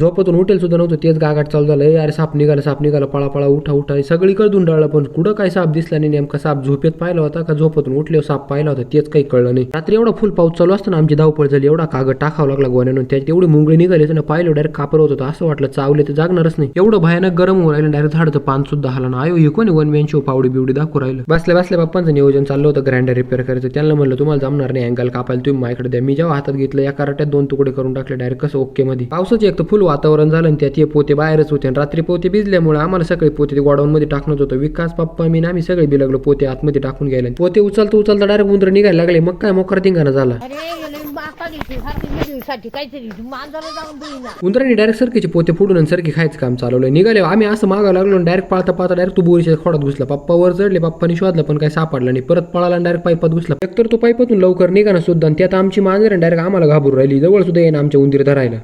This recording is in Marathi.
झोपतून हॉटेल सुद्धा नव्हतं. तेच गागाट चालू झालं. "ए, अरे साप निघाला साप निघाला. पळा पळा उठा उठा. सगळीकडे धुंडाळलं. पण कुठं काय साप दिसला नाही. नेमका साप झोपेत पाहिला होता का झोपतून उठल्यावर साप पाहिला होता? तेच काही कळलं नाही. रात्री एवढा फुल पाऊस चालू असताना आमची धावपळ झाली. एवढा कागद टाकावं लागला गोण्यानं. त्याच्यात एवढी मुंगळी निघाली ना पाहिलं डायरेक्ट कापर होत. होतं असं वाटलं चावले तर जागणारच नाही. एवढं भयानक गरम होऊ राहिलं. डायरेक्ट झाडचं पान सुद्धा हला ना आयो हे कोणी वन मॅन शो पावडी बिवडी दाखवू राहिलं? बसल्या बसल्या बाप्पांचं नियोजन चाललं होतं. ग्राइंडर रिपेअर करायचं. त्यांना म्हणलं तुम्हाला जमणार नाही. अँगल कापायला तुम्ही माझ्याकडे द्या. मी जेव्हा हातात घेतलं या कराट्यात दोन तुकडे करून टाकले. डायरेक्ट कसं ओके मध्ये. पावसाची एक तर फुल वातावरण झालं आणि त्यात हे पोते बाहेरच होते. आणि रात्री पोते भिजल्यामुळे आम्हाला सगळे पोते गोडाऊन मध्ये टाकणं होतं. विकास पप्पा मी आम्ही सगळे बिलगलो पोते आतमध्ये टाकून घ्यायला. पोते उचलता उचलता डायरेक्ट उंदर निघायला लागले. मग काय मोकर धिंगाणा झाला? गेले उंदरांनी डायरेक्ट सरकीचे पोते फोडून आणि सरकी खायचं काम चालवलं निघाले आम्ही असं मागावं लागलो डायरेक्ट पाळता पाळता डायरेक्ट तू बोरीच्या खोडात घुसला. पप्पा वर चढले. पप्पानी शोधलं पण काय सापडला नाही. परत पळाला डायरेक्ट पाईपात घुसला. एकतर तो पाईपातून लवकर निघाना सुद्धा आणि त्यात आमची मांजर डायरेक्ट आम्हाला घाबरून राहिली. जवळ सुद्धा येईना आमच्या उंदीर धरायला.